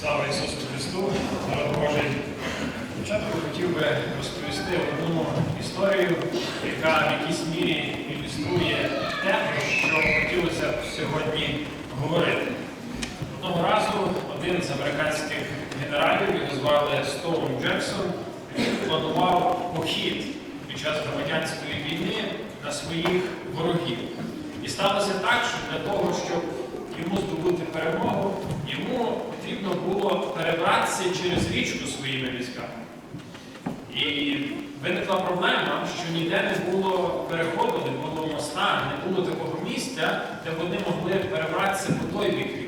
Слава Ісусу Христу, народ Божий. Спочатку хотів би розповісти одну історію, яка в якійсь мірі ілюструє те, про що хотілося б сьогодні говорити. Одного разу один з американських генералів, його звали Стоун Джексон, планував похід під час громадянської війни на своїх ворогів. І сталося так, що для того, щоб йому здобути перемогу, йому потрібно було перебратися через річку своїми військами. І виникла проблема, що ніде не було переходу, не було моста, не було такого місця, де вони могли перебратися по той бік ріки.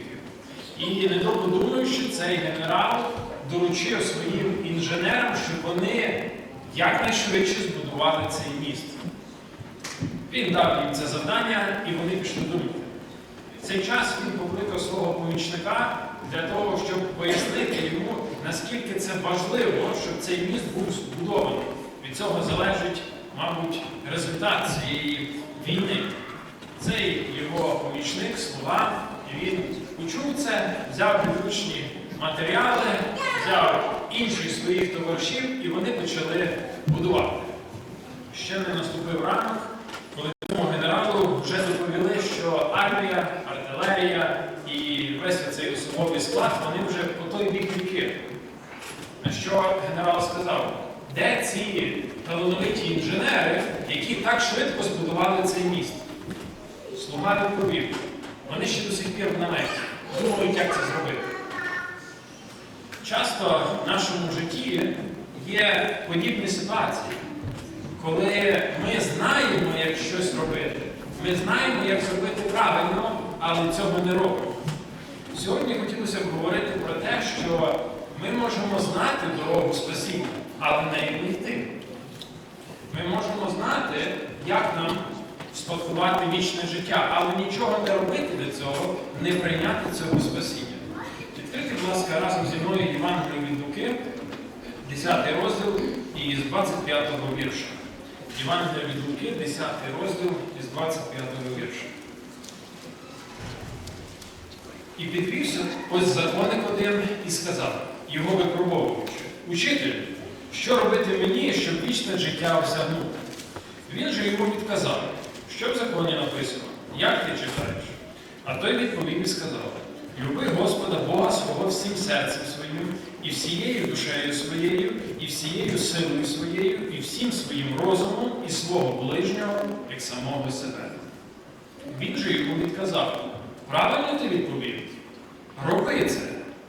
І недовго думаючи, цей генерал доручив своїм інженерам, щоб вони якнайшвидше збудували цей міст. Він дав їм це завдання, і вони пішли до міста. Цей час він покликав свого помічника для того, щоб пояснити йому, наскільки це важливо, щоб цей міст був збудований. Від цього залежить, мабуть, результат цієї війни. Цей його помічник, слуга, і він почув це, взяв підручні матеріали, взяв інших своїх товаришів, і вони почали будувати. Ще не наступив ранок, коли цьому генералу вже доповіли, що армія, артилерія і весь цей особовий склад, вони вже по той бік ріки. На що генерал сказав, де ці талановиті інженери, які так швидко збудували цей міст? Слуга відповів, вони ще до сих пір в наметі, думають, як це зробити. Часто в нашому житті є подібні ситуації, коли ми знаємо, як щось робити. Ми знаємо, як зробити правильно, але цього не робимо. Сьогодні хотілося б говорити про те, що ми можемо знати дорогу спасіння, але нею не йти. Ми можемо знати, як нам спадкувати вічне життя, але нічого не робити для цього, не прийняти цього спасіння. Відкрийте, будь ласка, разом зі мною Євангелію від Луки, 10 розділ і з 25 вірша. Євангелія від Луки, 10 розділ із 25 вірша. І підвівся ось законник один і сказав, його випробовуючи, Учитель, що робити мені, щоб вічне життя осягнути? Він же йому відказав, що в законі написано, як ти читаєш? А той відповів і сказав: Люби Господа Бога свого всім серцем своїм, і всією душею своєю, і всією силою своєю, і всім своїм розумом, і свого ближнього, як самого себе. Він же йому відказав: Правильно ти відповів? Роби це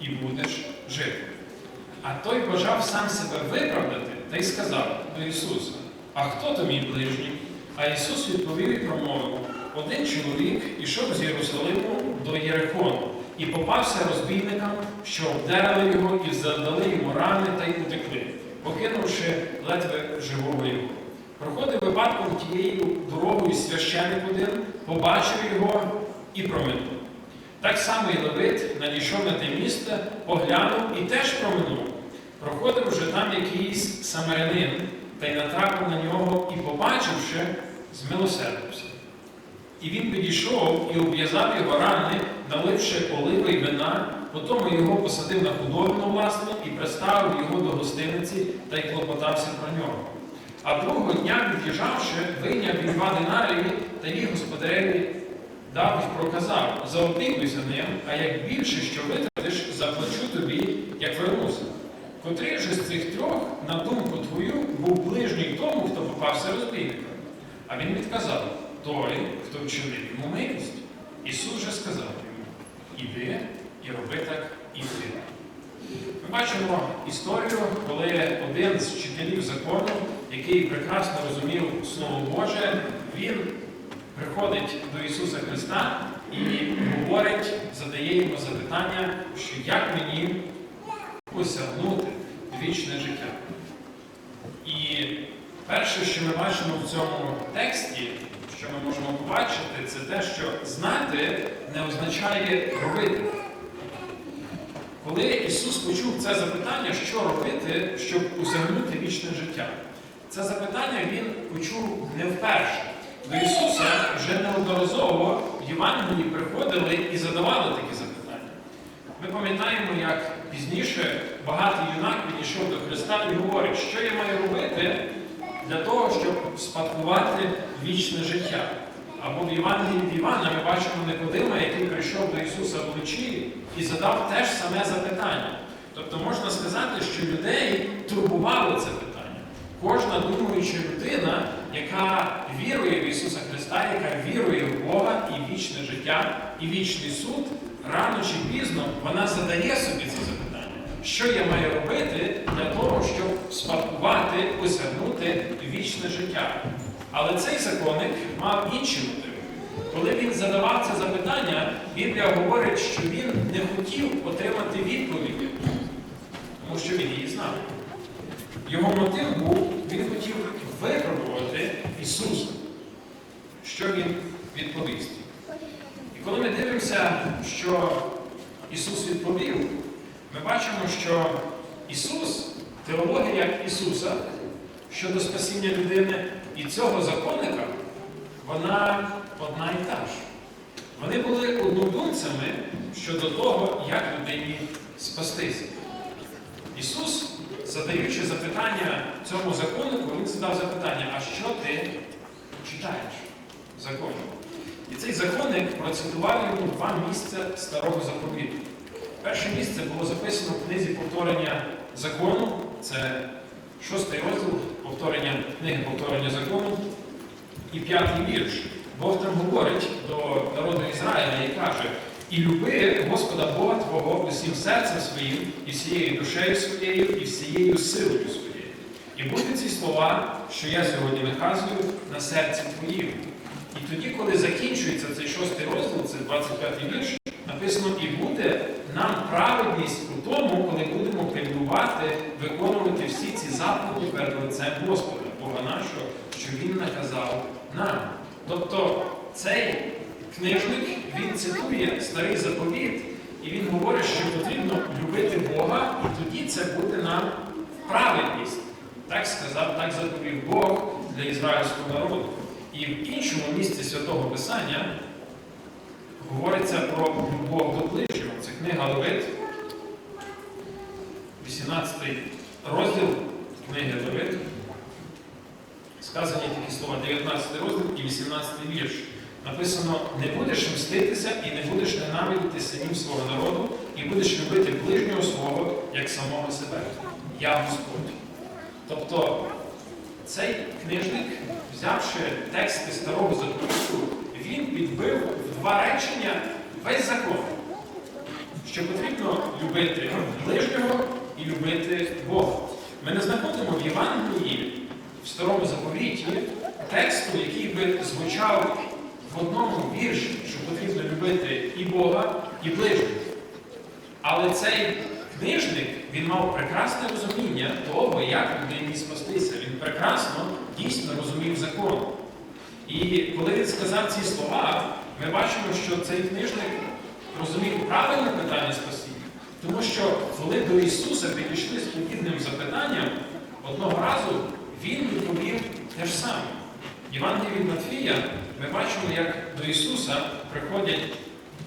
і будеш жити. А той бажав сам себе виправдати та й сказав до Ісуса: А хто то мій ближній? А Ісус відповів і промовив: один чоловік ішов з Єрусалиму до Єрихону і попався розбійникам, що обдерли його і задали йому рани та й утекли, покинувши ледве живого його. Проходив випадком тією дорогою священик один, побачив його і проминув. Так само і Левит надійшов на те місце, поглянув і теж проминув. Проходив вже там якийсь самарянин, та й натрапив на нього і, побачивши, змилосердився. І він підійшов і обв'язав його рани, наливши оливи й вина, потім його посадив на худобину власну і приставив його до гостиниці та й клопотався про нього. А другого дня, від'їжджавши, вийняв він два динарії та їх господареві і проказав, заопікуйся ним, а як більше, що витратиш, заплачу тобі, як вернуся. Котрий же з цих трьох, на думку твою, був ближній тому, хто попався розбійником? А він відказав, той, хто вчинив йому милість. Ісус же сказав йому, іди і роби так і ти. Ми бачимо історію, коли один з вчителів закону, який прекрасно розумів Слово Боже, він приходить до Ісуса Христа і говорить, задає йому запитання, що як мені осягнути вічне життя. І перше, що ми бачимо в цьому тексті, що ми можемо побачити, це те, що знати не означає робити. Коли Ісус почув це запитання, що робити, щоб осягнути вічне життя, це запитання Він почув не вперше. До Ісуса вже неодноразово в Євангелії приходили і задавали такі запитання. Ми пам'ятаємо, як пізніше багатий юнак підійшов до Христа і говорить, що я маю робити для того, щоб спадкувати вічне життя. Або в Євангелії Івана ми бачимо Никодима, який прийшов до Ісуса вночі і задав те ж саме запитання. Тобто можна сказати, що людей турбувало це питання. Кожна думаюча людина, яка вірує в Ісуса Христа, яка вірує в Бога і вічне життя, і вічний суд, рано чи пізно вона задає собі це запитання. Що я маю робити для того, щоб спадкувати, осягнути вічне життя? Але цей законник мав інші мотиви. Коли він задавав це запитання, Біблія говорить, що він не хотів отримати відповіді, тому що він її знав. Його мотив був, він хотів випробувати Ісуса, що він відповість. І коли ми дивимося, що Ісус відповів, ми бачимо, що Ісус, теологія Ісуса щодо спасіння людини і цього законника, вона одна і та ж. Вони були однодумцями щодо того, як людині спастися. Ісус, задаючи запитання цьому законнику, він задав запитання, а що ти читаєш в законі? І цей законник процитував йому два місця старого заповіту. Перше місце було записано в книзі повторення закону, це шостий розділ повторення книги повторення закону і п'ятий вірш. Бог там говорить до народу Ізраїля і каже: і люби Господа Бога Твого усім серцем своїм, і всією душею своєю, і всією силою своєю. І будуть ці слова, що я сьогодні наказую, на серці твоїм. І тоді, коли закінчується цей шостий розділ, це 25 вірш, написано, і буде нам праведність у тому, коли будемо пильнувати, виконувати всі ці заповіді перед лицем Господа, Бога нашого, що Він наказав нам. Тобто цей книжник він цитує старий заповіт, і він говорить, що потрібно любити Бога, і тоді це буде нам праведність. Так сказав, так заповів Бог для ізраїльського народу. І в іншому місці святого Писання говориться про любов до ближнього. Це книга Левит, 18 розділ книги Левит. Сказані такі слова, 19 розділ і 18 вірш. Написано: не будеш мститися і не будеш ненавидіти синів свого народу, і будеш любити ближнього свого як самого себе. Я Господь. Тобто цей книжник, взявши тексти старого заповіту, він підбив в два речення весь закон, що потрібно любити ближнього і любити Бога. Ми не знаходимо в Євангелії, в старому заповіті, тексту, який би звучав в одному вірші, що потрібно любити і Бога, і ближнього. Але цей книжник він мав прекрасне розуміння того, як людині спастися. Він прекрасно дійсно розумів закон. І коли він сказав ці слова, ми бачимо, що цей книжник розумів правильне питання спасіння. Тому що коли до Ісуса підійшли з подібним запитанням, одного разу Він відповів те ж саме. Євангелії від Матфія ми бачимо, як до Ісуса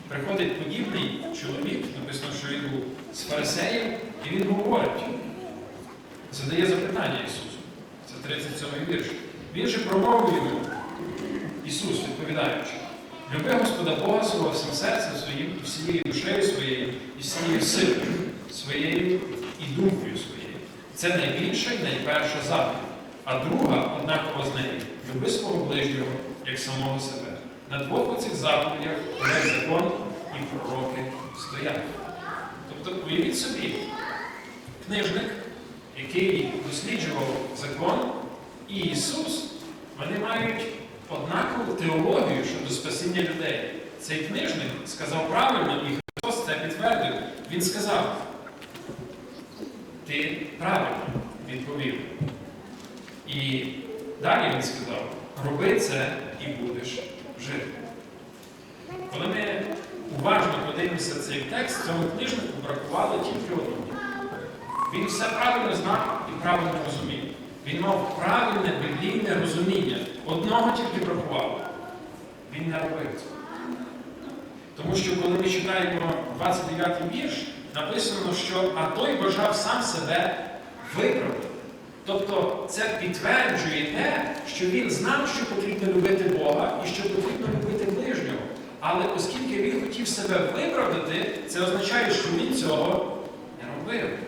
приходить подібний чоловік, написано, що він був з фарисеєм, і він говорить, задає запитання Ісусу. Це 37 вірш. Він же промовив йому, Ісус, відповідаючи, люби Господа Бога свого всім серцем своїм, всією душею своєю, і всією силою своєю і думкою своєю. Це найбільша і найперша заповідь. А друга, однаково з нею, люби свого ближнього, як самого себе. На двох оцих заповідях весь закон і пророки стоять. Тобто, уявіть собі, книжник, який досліджував закон, і Ісус, вони мають однакову теологію щодо спасіння людей. Цей книжник сказав правильно, і Христос це підтвердив. Він сказав, ти правильно відповів. І далі він сказав, роби це і будеш жити. Коли ми уважно подивимося цей текст, цьому книжнику бракувало тільки одного. Він все правильно знав і правильно розумів. Він мав правильне біблійне розуміння. Одного тільки бракувало. Він не робив це. Тому що коли ми читаємо 29 й вірш, написано, що а той бажав сам себе виправдати. Тобто це підтверджує те, що він знав, що потрібно любити Бога і що потрібно любити ближнього. Але оскільки він хотів себе виправдати, це означає, що він цього не робив.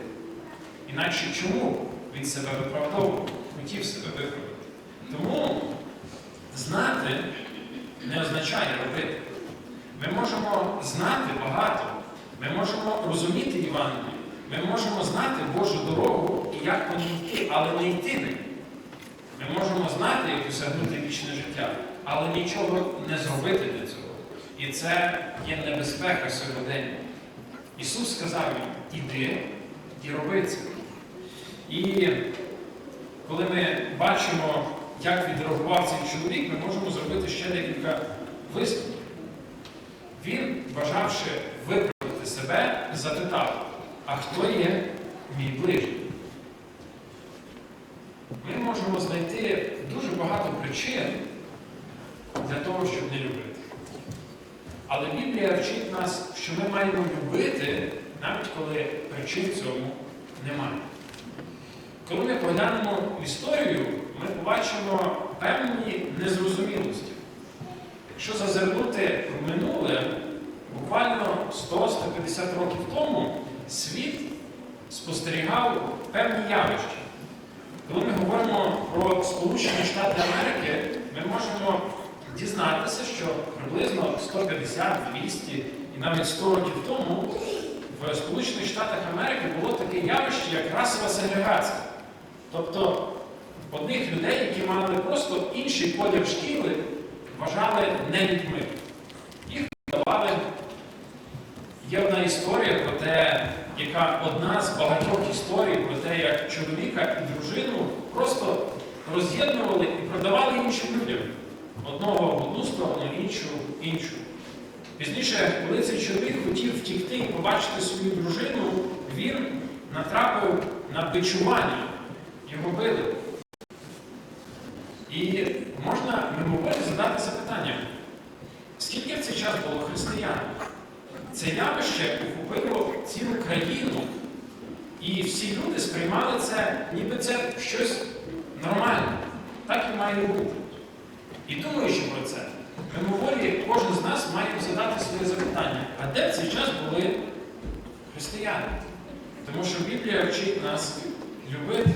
Інакше чому він себе виправдовував, хотів себе виправдати? Тому знати не означає робити. Ми можемо знати багато, ми можемо розуміти Євангелію, ми можемо знати Божу дорогу як ній йти, але не йти ним. Ми можемо знати, як осягнути вічне життя, але нічого не зробити для цього. І це є небезпека сьогодення. Ісус сказав їм, іди і роби це. І коли ми бачимо, як відреагував цей чоловік, ми можемо зробити ще декілька висновків. Він, бажавши виправдати себе, запитав, а хто є мій ближній? Ми можемо знайти дуже багато причин для того, щоб не любити. Але Біблія вчить нас, що ми маємо любити, навіть коли причин цьому немає. Коли ми поглянемо в історію, ми побачимо певні незрозумілості. Якщо зазирнути в минуле, буквально 100-150 років тому світ спостерігав певні явища. Коли ми говоримо про Сполучені Штати Америки, ми можемо дізнатися, що приблизно 150, 200 і навіть 100 років тому в Сполучених Штатах Америки було таке явище, як расова сегрегація. Тобто одних людей, які мали просто інший колір шкіри, вважали не людьми. Їх видавали. Є одна історія про те, яка одна з багатьох історій про те, як чоловіка і дружину просто роз'єднували і продавали іншим людям. Одного в одну сторону, іншу в іншу. Пізніше, коли цей чоловік хотів втікти і побачити свою дружину, він натрапив на бичування. Його били. І можна мимоволі задати запитання, скільки в цей час було християн? Це явище охопило цілу країну, і всі люди сприймали це, ніби це щось нормальне. Так і має бути. І думаючи про це, мимоволі кожен з нас має задати своє запитання, а де в цей час були християни? Тому що Біблія вчить нас любити,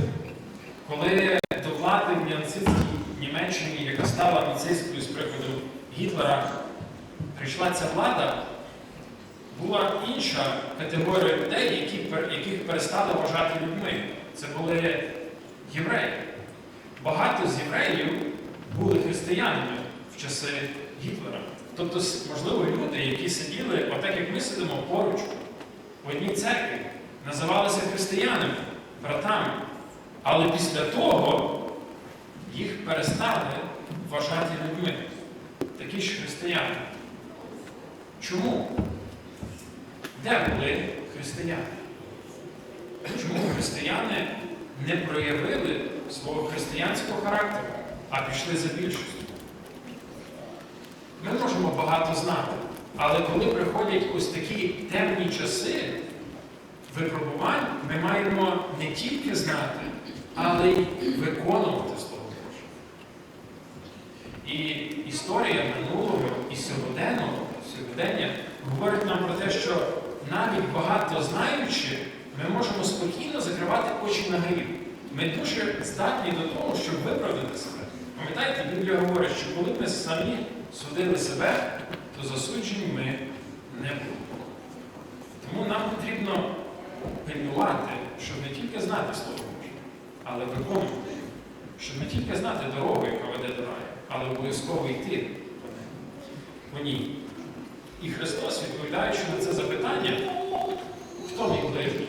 коли до влади в нацистській Німеччині, яка стала нацистською з приходу Гітлера, прийшла ця влада, була інша категорія людей, які, яких перестали вважати людьми. Це були євреї. Багато з євреїв були християнами в часи Гітлера. Тобто, можливо, люди, які сиділи, отак як ми сидимо поруч в одній церкві, називалися християнами, братами. Але після того їх перестали вважати людьми. Такі ж християни. Чому? Де були християни? Чому християни не проявили свого християнського характеру, а пішли за більшістю? Ми можемо багато знати, але коли приходять ось такі темні часи випробувань, ми маємо не тільки знати, але й виконувати Слово Боже. І історія минулого і сьогоденного, сьогодення говорить нам про те, що навіть багато знаючи, ми можемо спокійно закривати очі на гріх. Ми дуже здатні до того, щоб виправдати себе. Пам'ятаєте, Біблія говорить, що коли ми самі судили себе, то засуджені ми не були. Тому нам потрібно пильнувати, щоб не тільки знати Слово Боже, але виконувати. Щоб не тільки знати дорогу, яка веде до раю, але обов'язково йти по ній. І Христос, відповідаючи на це запитання, хто мій ближній,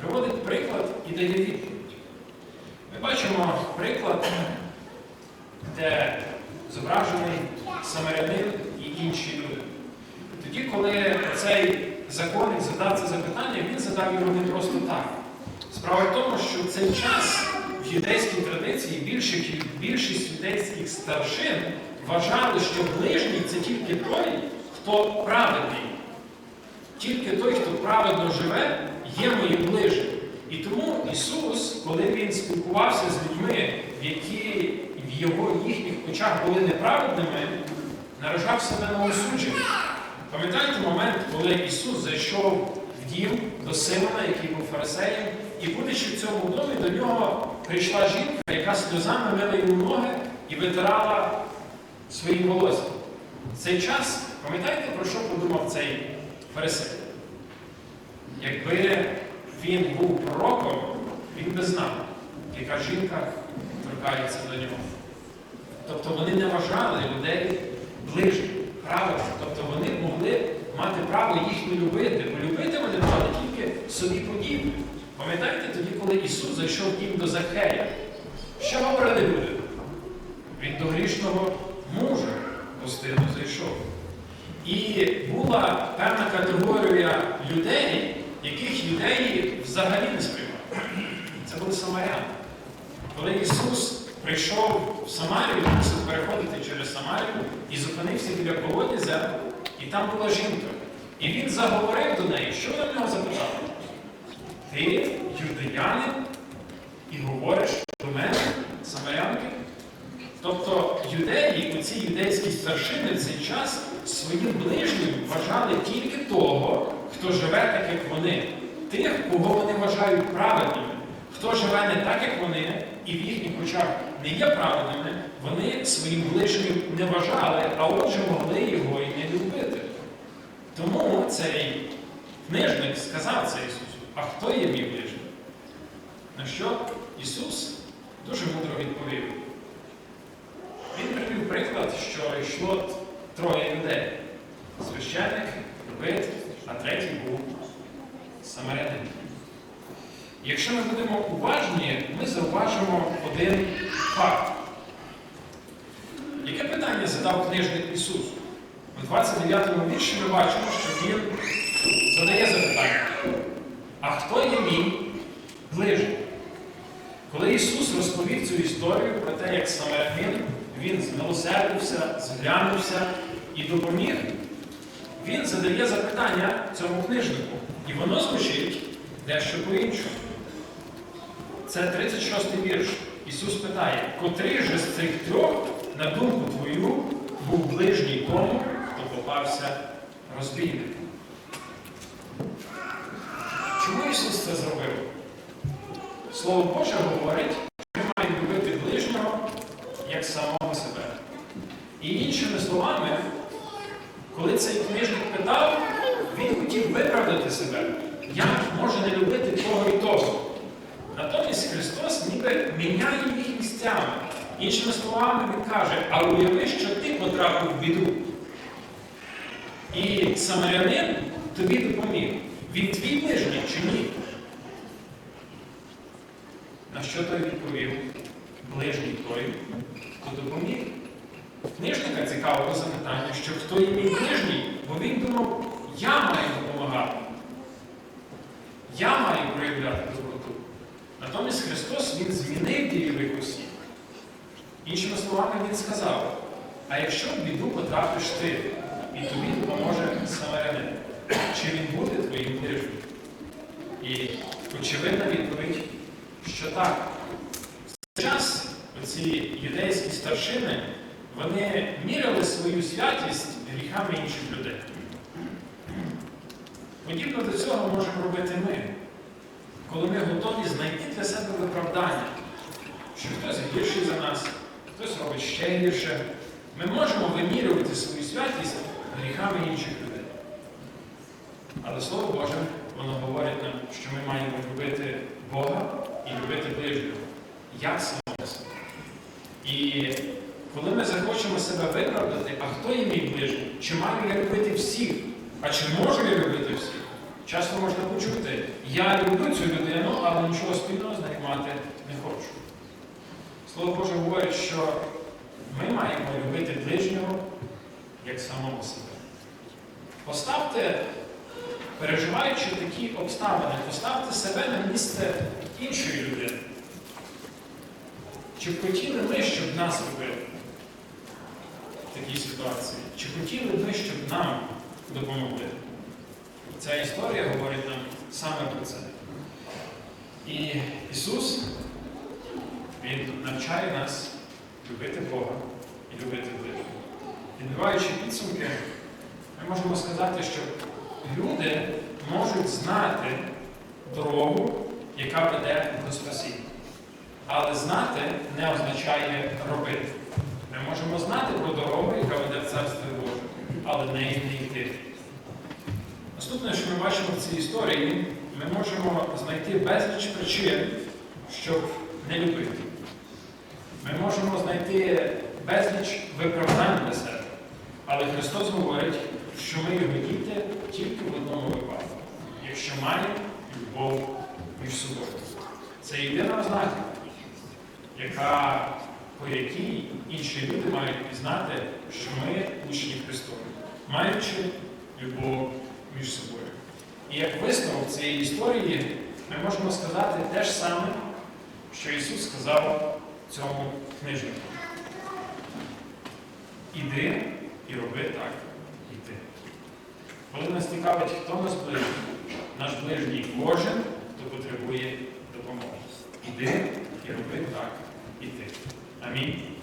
приводить приклад і дає відповідь. Ми бачимо приклад, де зображений самарянин і інші люди. Тоді, коли цей законник задав це запитання, він задав його не просто так. Справа в тому, що в цей час в юдейській традиції більшість, більшість юдейських старшин вважали, що ближній це тільки той, хто праведний, тільки той, хто праведно живе, є моїм ближнім. І тому Ісус, коли Він спілкувався з людьми, які в його їхніх очах були неправедними, наражав себе на осудження. Пам'ятаєте момент, коли Ісус зайшов в дім до Симона, який був фарисеєм, і будучи в цьому домі, до нього прийшла жінка, яка сльозами мила йому ноги і витирала своїм волоссям. Цей час, пам'ятаєте, про що подумав цей фарисей? Якби він був пророком, він би знав, яка жінка торкається до нього. Тобто вони не вважали людей ближнім, правильно. Тобто вони могли мати право їх не любити, бо любити вони мали тільки собі подібне. Пам'ятаєте тоді, коли Ісус зайшов дім до Захея? Що говорили люди? Він до грішного мужа гостину зайшов. І була певна категорія людей, яких юдеї взагалі не сприймали. Це були самаряни. Коли Ісус прийшов в Самарію, мусив переходити через Самарію і зупинився біля колодязя, і там була жінка. І він заговорив до неї, що вона в нього запитала? Ти юдеянин і говориш до мене, самарянки? Тобто юдеї, оці юдейські старшини в цей час своїм ближнім вважали тільки того, хто живе так, як вони, тих, кого вони вважають праведними. Хто живе не так, як вони, і в їхніх очах не є праведними, вони своїм ближнім не вважали, а отже могли його і не любити. Тому цей книжник сказав це Ісусу, а хто є мій ближній? На що Ісус дуже мудро відповів. Що йшло троє людей. Священник, Левит, а третій був самарянин. Якщо ми будемо уважні, ми зауважимо один факт. Яке питання задав книжник Ісусу? У 29 му вірші ми бачимо, що він задає запитання. А хто є мій ближній? Коли Ісус розповів цю історію про те, як самарянин, він змилосердився, зглянувся і допоміг, він задає запитання цьому книжнику. І воно звучить дещо по-іншому. Це 36-й вірш. Ісус питає, котрий же з цих трьох, на думку твою, був ближній тому, хто попався розбійником? Чому Ісус це зробив? Слово Боже говорить, що ми маємо любити ближнього як самого. І іншими словами, коли цей книжник питав, він хотів виправдати себе. Я можу не любити того і того. Натомість Христос ніби міняє їх місцями. Іншими словами, Він каже, а уяви, що ти потрапив в біду. І самарянин тобі допоміг. Він твій ближній чи ні? На що той відповів? Ближній той, хто допоміг. Книжника цікавило запитання, що хто є мій ближній, бо він думав, я маю допомагати. Я маю проявляти доброту. Натомість Христос Він змінив дієвих осіб. Іншими словами, Він сказав, а якщо в біду потрапиш ти, і тобі допоможе самарянин, чи він буде твоїм ближнім? І очевидна відповідь, що так. В цей час оці юдейські старшини вони міряли свою святість гріхами інших людей. Подібно до цього можемо робити ми, коли ми готові знайти для себе виправдання, що хтось гірший за нас, хтось робить ще гірше. Ми можемо вимірювати свою святість гріхами інших людей. Але Слово Боже, воно говорить нам, що ми маємо любити Бога і любити ближнього, як себе. Коли ми захочемо себе виправдати, а хто є мій ближній? Чи маю я любити всіх? А чи можу я любити всіх? Часто можна почути, я люблю цю людину, але нічого спільного з нею мати не хочу. Слово Боже говорить, що ми маємо любити ближнього як самого себе. Поставте, переживаючи такі обставини, поставте себе на місце іншої людини. Чи б хотіли ми, щоб нас робили такій ситуації? Чи хотіли ми, щоб нам допомогли? ця історія говорить нам саме про це. І Ісус, Він навчає нас любити Бога і любити ближнього. Підбиваючи підсумки, ми можемо сказати, що люди можуть знати дорогу, яка веде до спасіння. Але знати не означає робити. Ми можемо знати про дорогу, яка веде в Царство Боже, але не йти. Наступне, що ми бачимо в цій історії, ми можемо знайти безліч причин, щоб не любити. Ми можемо знайти безліч виправдань для себе. Але Христос говорить, що ми його діти тільки в одному випадку, якщо маємо любов між собою. Це єдина ознака, яка, по якій інші люди мають пізнати, що ми учні Христові, маючи любов між собою. І як висновок цієї історії, ми можемо сказати те ж саме, що Ісус сказав цьому книжнику. Іди і роби так, і ти. Коли нас цікавить, хто нас ближній, наш ближній кожен, хто потребує допомоги. Іди і роби так. Амінь.